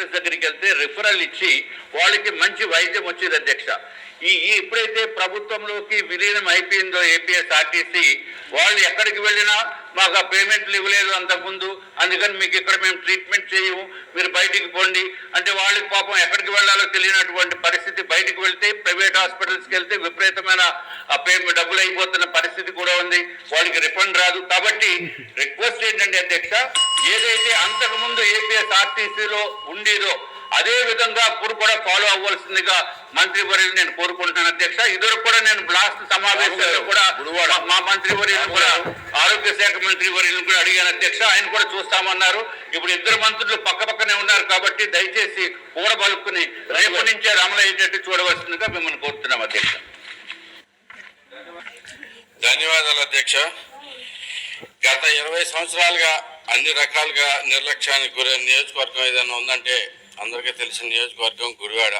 Doctors దగ్గరికి వెళ్తే referral ఇచ్చి వాళ్ళకి మంచి వైద్యం వచ్చేది అధ్యక్ష. ఈ ఎప్పుడైతే ప్రభుత్వంలోకి విలీనం అయిపోయిందో ఏపీఎస్ఆర్టీసీ వాళ్ళు ఎక్కడికి వెళ్ళినా మాకు ఆ పేమెంట్లు ఇవ్వలేదు అంతకుముందు. అందుకని మీకు ఇక్కడ మేము ట్రీట్మెంట్ చేయము. మీరు బయటికి పోండి. అంటే వాళ్ళకి పాపం ఎక్కడికి వెళ్ళాలో తెలియనటువంటి పరిస్థితి బయటికి వెళ్తే ప్రైవేట్ హాస్పిటల్స్కి వెళ్తే విపరీతమైన ఆ పేమెంట్ డబ్బులు అయిపోతున్న పరిస్థితి కూడా ఉంది. వాళ్ళకి రిఫండ్ రాదు. కాబట్టి రిక్వెస్ట్ ఏంటంటే అధ్యక్ష? ఏదైతే అంతకు ముందు ఏపీఎస్ ఆర్టీసీలో ఉండేదో అదే విధంగా ఇప్పుడు కూడా ఫాలో అవ్వాల్సిందిగా మంత్రి వర్యులు నేను కోరుకుంటున్నాను. అధ్యక్ష ఇద్దరు కూడా నేను బ్లాస్ట్ సమావేశంలో కూడా మా- మంత్రి వర్యులు కూడా ఆరోగ్య శాఖ మంత్రి వర్యులు కూడా అడిగాను. అధ్యక్ష ఆయన కూడా చూస్తామన్నారు. ఇప్పుడు ఇద్దరు మంత్రులు పక్క పక్కనే ఉన్నారు కాబట్టి దయచేసి కూడబలుక్కుని రేపు నుంచే అమలు అయ్యేటట్టు చూడవలసిందిగా మిమ్మల్ని కోరుతున్నాం అధ్యక్ష. ధన్యవాదాలు అధ్యక్ష. గత ఇరవై సంవత్సరాలుగా అన్ని రకాలుగా నిర్లక్ష్యానికి గురైన నియోజకవర్గం ఏదైనా ఉందంటే అందరికీ తెలిసిన నియోజకవర్గం గురివాడ.